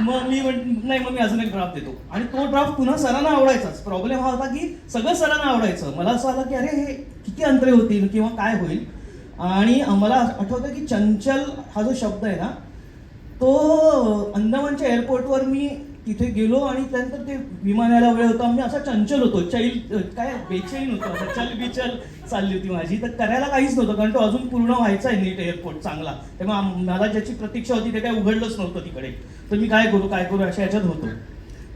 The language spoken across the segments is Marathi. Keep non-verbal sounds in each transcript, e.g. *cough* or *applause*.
मग मी म्हण- नाही मग मी अजून एक ड्राफ्ट देतो. आणि तो ड्राफ्ट पुन्हा सरांना आवडायचाच. प्रॉब्लेम हा होता की सगळं सरांना आवडायचं. मला असं आलं की अरे हे किती अंतरे होतील किंवा काय होईल? आणि मला आठवतं की चंचल हा जो शब्द आहे ना तो अंदमानच्या एअरपोर्टवर मी तिथे गेलो आणि त्यानंतर ते विमान यायला वेळ होता. मी असा चंचल होतो. चैल काय बेचैन होतो. चल बिचल चालली होती माझी. तर करायला काहीच नव्हतं कारण तो अजून पूर्ण व्हायचा आहे नीट एअरपोर्ट चांगला. तेव्हा मला ज्याची प्रतीक्षा होती ते काय उघडलंच नव्हतं तिकडे. तर मी काय करू काय करू अशा ह्याच्यात होतो.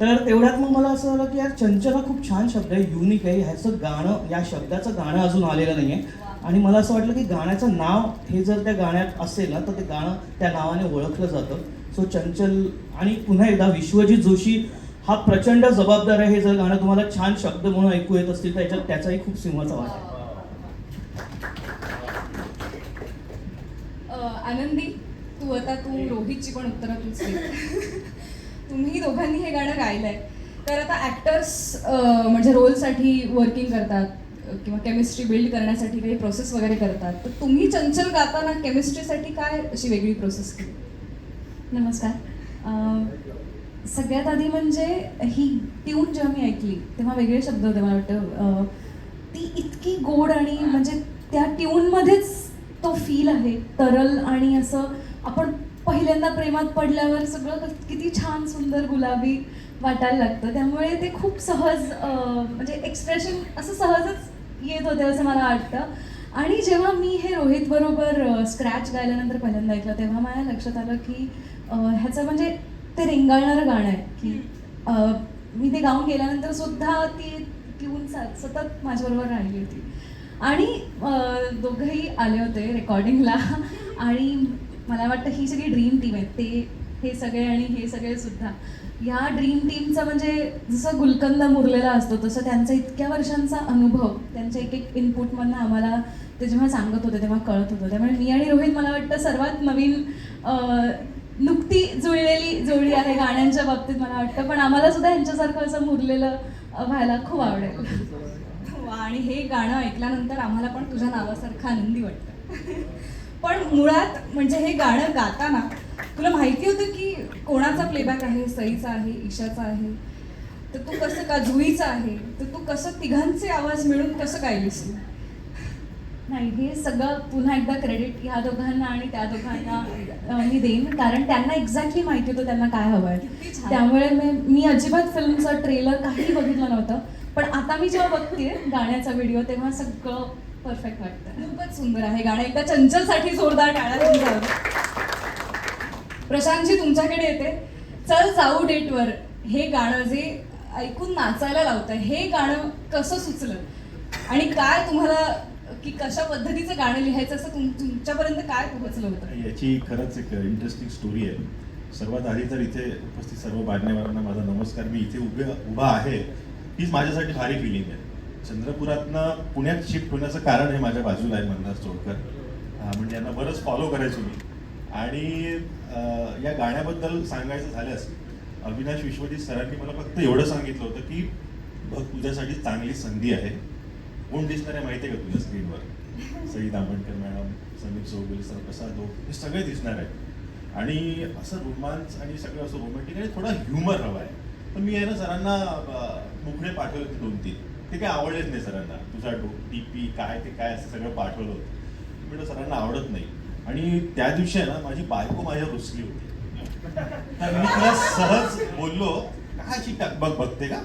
तर तेवढ्यात मग मला असं झालं की यार चंचल हा खूप छान शब्द आहे युनिक आहे. ह्याचं गाणं या शब्दाचं गाणं अजून आलेलं नाही आहे आणि मला असं वाटलं की गाण्याचं नाव हे जर त्या गाण्यात असेल ना तर ते गाणं त्या नावाने ओळखलं जातं. सो चंचल आणि पुन्हा एकदा विश्वजित जोशी हा प्रचंड जबाबदार आहे हे जर गाणं तुम्हाला छान शब्द म्हणून ऐकू येत असतील तर याच्यात त्याचाही खूप सिंहाचा वाटा आहे. आनंदी तू आता तू रोहितची पण उत्तरं तूच *laughs* तुम्ही दोघांनी हे गाणं गायलंय. तर आता ऍक्टर्स म्हणजे रोलसाठी वर्किंग करतात किंवा केमिस्ट्री बिल्ड करण्यासाठी काही प्रोसेस वगैरे करतात. तर तुम्ही चंचल गाताना केमिस्ट्रीसाठी काय अशी वेगळी प्रोसेस केली? नमस्कार. सगळ्यात आधी म्हणजे ही ट्यून जेव्हा मी ऐकली तेव्हा वेगळे शब्द होते मला वाटतं. ती इतकी गोड आणि म्हणजे त्या ट्यूनमध्येच तो फील आहे तरल आणि असं आपण पहिल्यांदा प्रेमात पडल्यावर सगळं किती छान सुंदर गुलाबी वाटायला लागतं. त्यामुळे ते खूप सहज म्हणजे एक्सप्रेशन असं सहजच येत होते असं मला वाटतं. आणि जेव्हा मी हे रोहित बरोबर स्क्रॅच गायल्यानंतर पहिल्यांदा ऐकलं तेव्हा माझ्या लक्षात आलं की ह्याचं म्हणजे ते रेंगाळणारं गाणं आहे की मी ते गाऊन गेल्यानंतर सुद्धा ती ट्यून सतत माझ्याबरोबर राहिली होती. आणि दोघंही आले होते रेकॉर्डिंगला आणि मला वाटतं ही सगळी ड्रीम टीम आहे ते हे सगळे आणि हे सगळे सुद्धा. या ड्रीम टीमचा म्हणजे जसं गुलकंद मुरलेला असतो तसं त्यांचा इतक्या वर्षांचा अनुभव त्यांच्या एक एक इनपुटमधनं आम्हाला ते जेव्हा सांगत होते तेव्हा कळत होतं. त्यामुळे मी आणि रोहित मला वाटतं सर्वात नवीन नुकती जुळलेली जोडी आहे गाण्यांच्या बाबतीत मला वाटतं. पण आम्हाला सुद्धा यांच्यासारखं असं मुरलेलं व्हायला खूप आवडेल. वा, *laughs* आणि हे गाणं ऐकल्यानंतर आम्हाला पण तुझ्या नावासारखं आनंदी वाटतं. *laughs* पण मुळात म्हणजे हे गाणं गाताना तुला माहिती होतं की कोणाचा प्लेबॅक आहे? सईचा आहे ईशाचा आहे? तर तू कसं का जुईचा आहे? तर तू कसं तिघांचे आवाज मिळून कसं गायलीस नाही हे सगळं पुन्हा एकदा क्रेडिट ह्या दोघांना आणि त्या दोघांना मी देईन. कारण त्यांना एक्झॅक्टली माहिती होतं त्यांना काय हवं आहे. त्यामुळे मी मी अजिबात फिल्मचं ट्रेलर काही बघितलं नव्हतं. पण आता मी जेव्हा बघते गाण्याचा व्हिडिओ तेव्हा सगळं परफेक्ट वाटतं खूपच सुंदर आहे गाणं. एकदा चंचलसाठी जोरदार टाळ्या प्रशांतजी तुमच्याकडे येते. चल जाऊ डेटवर. हे गाणं जे ऐकून नाचायला लावतंय हे गाणं कसं सुचलं? आणि काय तुम्हाला की कशा पद्धतीचं गाणं लिहायचं असं तुम तुमच्यापर्यंत काय पोहोचलं होतं? याची खरंच एक इंटरेस्टिंग स्टोरी आहे. सर्वात आधी तर इथे उपस्थित सर्व मान्यवरांना माझा नमस्कार. मी इथे उभे उभा आहे. हीच माझ्यासाठी भारी फिलिंग आहे. चंद्रपुरातनं पुण्यात शिफ्ट होण्याचं कारण हे माझ्या बाजूला आहे मंदार चोडकर म्हणजे यांना बरंच फॉलो करायचो मी. आणि या गाण्याबद्दल सांगायचं झाल्यास अविनाश विश्वजीत सरांनी मला फक्त एवढं सांगितलं होतं की बघ तुझ्यासाठी चांगली संधी आहे. कोण दिसणार आहे माहिती आहे का तुझ्या स्क्रीनवर सई दामणकर मॅडम समीर चौगुले सर प्रसाद हे सगळे दिसणार आहेत. आणि असं रोमांस आणि सगळं असं रोमॅन्टिक आणि थोडा ह्युमर हवा आहे. पण मी आहे ना सरांना मुखडे पाठवले दोन तीन ते काय आवडलेच नाही सरांना. तुझा डो टी पी काय ते काय असं सगळं पाठवलं होतं. मी म्हटलं सरांना आवडत नाही. आणि त्या दिवशी आहे ना माझी बायको माझ्यावर रुसली होती. तर मी तिला सहज बोललो काय अशी टकबक बघते का?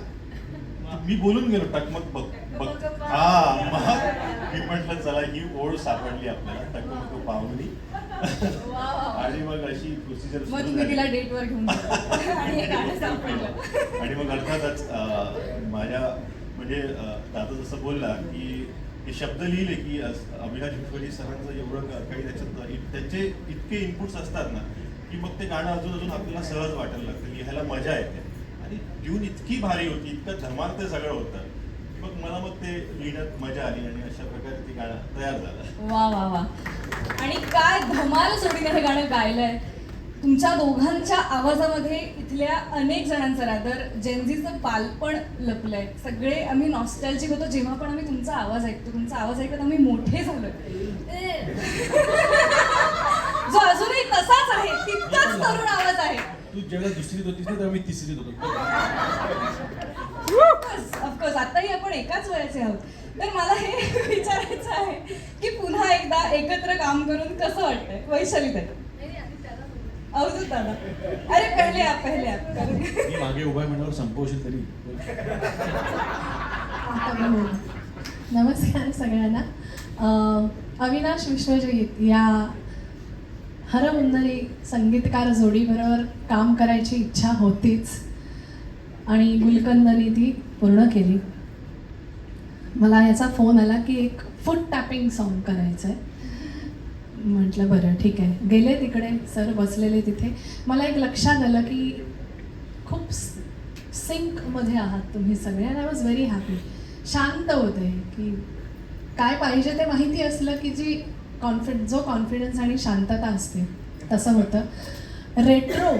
मी बोलून गेलो टकमक बघ बघ. हा मग मी म्हटलं चला ही ओढ सापडली आपल्याला टकमक पाहुणी. आणि मग अशी प्रोसिजर. आणि मग अर्थातच माझ्या म्हणजे दादा जसं बोलला की हे शब्द लिहिले की अविनाश विश्वजी सरांचं एवढं काही त्याच्यात त्यांचे इतके इनपुट्स असतात ना की मग ते गाणं अजून अजून आपल्याला सहज वाटायला लागतं लिहायला मजा येते. आणि ट्यून इतकी भारी होती इतकं धमाल ते सगळं होतं की मग मला मग ते लिहिण्यात मजा आली आणि अशा प्रकारे ते गाणं तयार झालं. वा वा वा. आणि काय धमाल जोडीने हे गाणं गायलंय. तुमच्या दोघांच्या आवाजामध्ये इथल्या अनेक जणांचं रादर जेनझीचं बालपण लपलंय. सगळे आम्ही नॉस्टॅल्जिक होतो. जेव्हा पण आम्ही तुमचा आवाज ऐकतो तुमचा आवाज ऐकत आम्ही मोठे झालोय. जो अजूनही तसाच आहे तितकाच तरुण आवाज आहे. तू जेव्हा दुसरीत होतीस ना तेव्हा मी तिसरीत होतो. ऑफकोर्स आताही आपण एकाच वयाचे आहोत. तर मला हे *laughs* विचारायचं आहे की पुन्हा एकदा एकत्र काम करून कसं वाटतंय? वैशाली अवधूत दादा अरे पहिले आप पहिले आप. मी मागे उभा आहे म्हणल्यावर संपवशील तरी. नमस्कार सगळ्यांना. अं, अविनाश विश्वजित या हरहुन्नरी संगीतकार जोडीबरोबर काम करायची इच्छा होतीच आणि गुलकंदनी ती पूर्ण केली. मला याचा फोन आला की एक फूट टॅपिंग सॉन्ग करायचं आहे म्हटलं बरं ठीक आहे. गेले तिकडे सर बसलेले तिथे. मला एक लक्षात आलं की खूप सिंकमध्ये आहात तुम्ही सगळे आणि आय वॉज व्हेरी हॅपी शांत होते की काय पाहिजे ते माहिती असलं की जी कॉन्फिड जो कॉन्फिडन्स आणि शांतता असते. तसं होतं. रेट्रो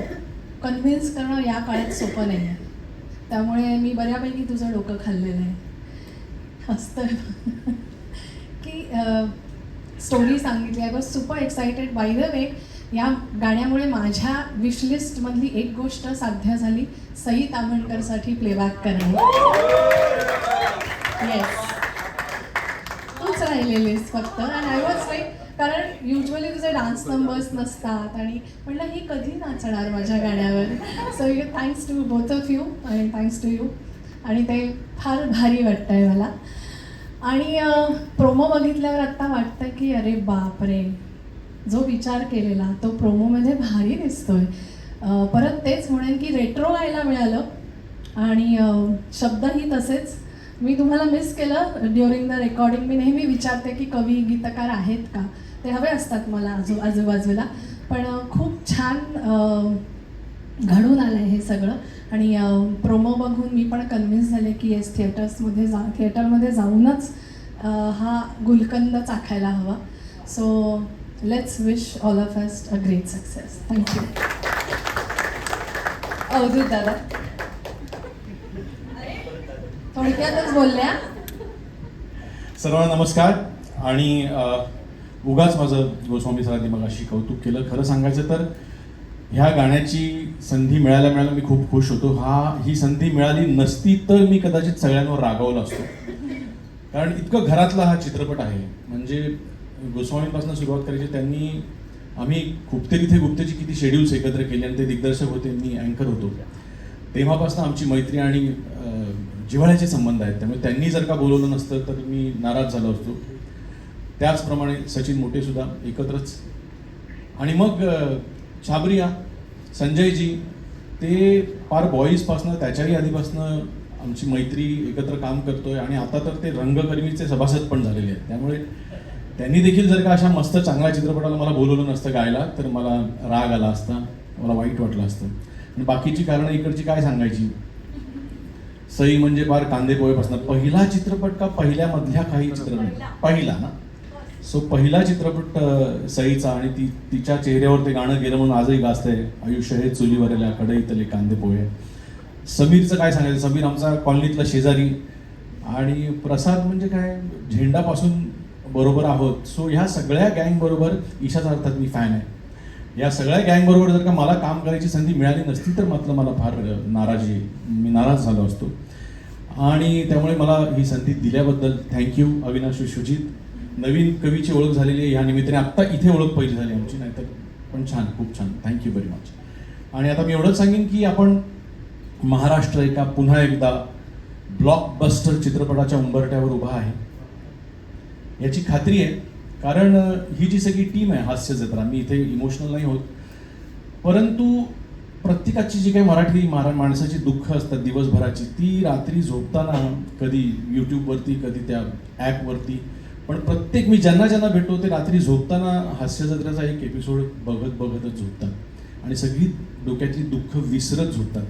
कन्व्हिन्स करणं या काळात सोपं नाही आहे. त्यामुळे मी बऱ्यापैकी तुझं डोकं खाल्लेलं आहे. असतं. *laughs* की स्टोरी सांगितली. I was super excited by the way या गाण्यामुळे माझ्या विशलिस्टमधली एक गोष्ट साध्य झाली. सई तामणकरसाठी प्लेबॅक करणे येस तूच राहिलेलीस फक्त. आणि आय वॉज लाईक कारण युजली तुझे डान्स नंबर्स नसतात. आणि म्हटलं ही कधी नाचणार माझ्या गाण्यावर? So you thanks to both of you and thanks to you आणि ते फार भारी वाटतं आहे मला. आणि प्रोमो बघितल्यावर आत्ता वाटतं की अरे बापरे जो विचार केलेला तो प्रोमोमध्ये भारी दिसतोय. परत तेच म्हणेन की रेट्रो गायला मिळालं आणि शब्दही तसेच. मी तुम्हाला मिस केलं ड्युरिंग द रेकॉर्डिंग मी नेहमी विचारते की कवी गीतकार आहेत का? ते हवे असतात मला आजू आजूबाजूला. पण खूप छान घडून आलं आहे हे सगळं. आणि प्रोमो बघून मी पण कन्व्हिन्स झाले की येस थिएटर्समध्ये जा थिएटरमध्ये जाऊनच हा गुलकंद चाखायला हवा. So let's wish all of us a great success thank you Avadhoot दादा. थोडक्यातच बोलल्या. सर्वांना नमस्कार. आणि उगाच माझं गोस्वामी सरांनी मला अशी कौतुक केलं. खरं सांगायचं तर ह्या गाण्याची संधी मिळायला मिळायला मी खूप खुश होतो. हा ही संधी मिळाली नसती तर मी कदाचित सगळ्यांवर रागावला असतो. कारण इतकं घरातला हा चित्रपट आहे. म्हणजे गोस्वामींपासून सुरुवात करायची त्यांनी आम्ही गुप्ते तिथे गुप्तेची किती शेड्यूल्स एकत्र केले आणि ते दिग्दर्शक होते मी अँकर होतो. तेव्हापासून आमची मैत्री आणि जिव्हाळ्याचे संबंध आहेत. त्यामुळे त्यांनी जर का बोलवलं नसतं तर मी नाराज झालो असतो. त्याचप्रमाणे सचिन मोठेसुद्धा एकत्रच. आणि मग छाबरिया संजयजी ते फार बॉईजपासनं त्याच्याही आधीपासनं आमची मैत्री एकत्र काम करतोय आणि आता तर ते रंगकर्मीचे सभासद पण झालेले आहेत. त्यामुळे त्यांनी देखील जर का अशा मस्त चांगल्या चित्रपटाला मला बोलवलं नसतं गायला तर मला राग आला असता मला वाईट वाटलं असतं. आणि बाकीची कारणं इकडची काय सांगायची? सई म्हणजे फार कांदे पोहेपासून पहिला चित्रपट का पहिल्या मधल्या काही चित्रपट? पहिला ना? सो पहिला चित्रपट सईचा आणि ती तिच्या चेहऱ्यावर ते गाणं गेलं म्हणून आजही गाजतंय. आयुष्य हे चुलीवरल्या कढईतले कांदे पोहे. समीरचं काय सांगायचं? समीर आमचा कॉलनीतला शेजारी. आणि प्रसाद म्हणजे काय? झेंडापासून बरोबर आहोत. सो ह्या सगळ्या गँगबरोबर ईशाचा अर्थात मी फॅन आहे. या सगळ्या गँगबरोबर जर का मला काम करायची संधी मिळाली नसती तर मात्र मला फार नाराजी मी नाराज झालो असतो. आणि त्यामुळे मला ही संधी दिल्याबद्दल थँक्यू अविनाश शुजित. नवीन कवीची ओळख झालेली आहे या निमित्ताने आत्ता इथे ओळख पहिली झाली आमची नाहीतर पण छान खूप छान. थँक्यू व्हेरी मच आणि आता मी एवढंच सांगेन की आपण महाराष्ट्र एका पुन्हा एकदा ब्लॉकबस्टर चित्रपटाच्या उंबरट्यावर उभा आहे. याची खात्री आहे कारण ही जी सगळी टीम आहे हास्य जत्रा मी इथे इमोशनल नाही होत. परंतु प्रत्येकाची जी काही मराठी मारा माणसाची दुःख असतात दिवसभराची ती रात्री झोपताना कधी यूट्यूबवरती कधी त्या ॲपवरती पण प्रत्येक मी ज्यांना ज्यांना भेटतो ते रात्री झोपताना हास्य जत्रेचा एक एपिसोड बघत बघतच झोपतात. आणि सगळी डोक्यातली दुःख विसरत झोपतात.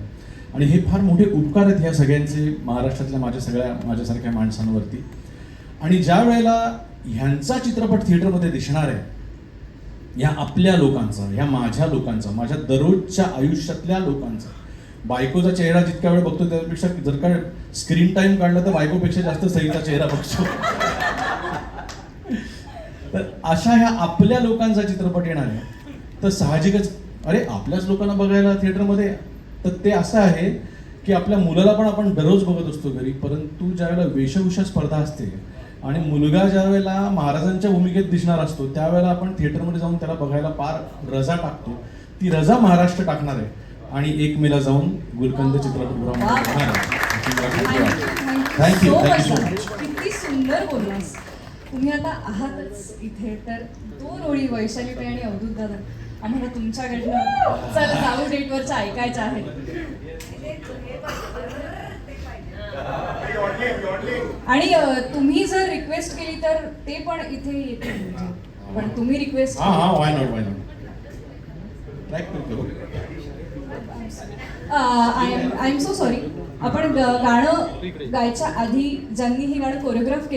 आणि हे फार मोठे उपकार आहेत ह्या सगळ्यांचे महाराष्ट्रातल्या माझ्या सगळ्या माझ्यासारख्या माणसांवरती. आणि ज्या वेळेला ह्यांचा चित्रपट थिएटरमध्ये दिसणार आहे ह्या आपल्या लोकांचा ह्या माझ्या लोकांचा माझ्या दररोजच्या आयुष्यातल्या लोकांचा बायकोचा चेहरा जितक्या वेळ बघतो त्यापेक्षा जर का स्क्रीन टाईम काढला तर बायकोपेक्षा जास्त सईचा चेहरा बघतो. तर अशा ह्या आपल्या लोकांचा चित्रपट येणार आहे. तर साहजिकच अरे आपल्याच लोकांना बघायला थिएटरमध्ये तर ते असं आहे की आपल्या मुलाला पण आपण दररोज बघत असतो घरी परंतु ज्यावेळेला वेशभूषा स्पर्धा असते आणि मुलगा ज्या वेळेला महाराजांच्या भूमिकेत दिसणार असतो त्यावेळेला आपण थिएटरमध्ये जाऊन त्याला बघायला फार रजा टाकतो. ती रजा महाराष्ट्र टाकणार आहे. आणि एक मेला जाऊन गुलकंद चित्रपटगृहामध्ये आहे. थँक्यू थँक्यू सो मच किती सुंदर बोललास. तुम्ही आता आहातच इथे तर दोन ओळी वैशालीताई आणि अवधूत दादा. आम्हाला तुमच्याकडनं चल जाऊ डेटवरच्या ऐकायच्या आहेत आणि तुम्ही जर रिक्वेस्ट केली तर ते पण इथे येतील म्हणजे. पण तुम्ही रिक्वेस्ट हा हा why not why not track करू I am I am so sorry आपण गाणं गायच्या आधी ज्यांनी हे गाणं कोरिओग्राफ केलं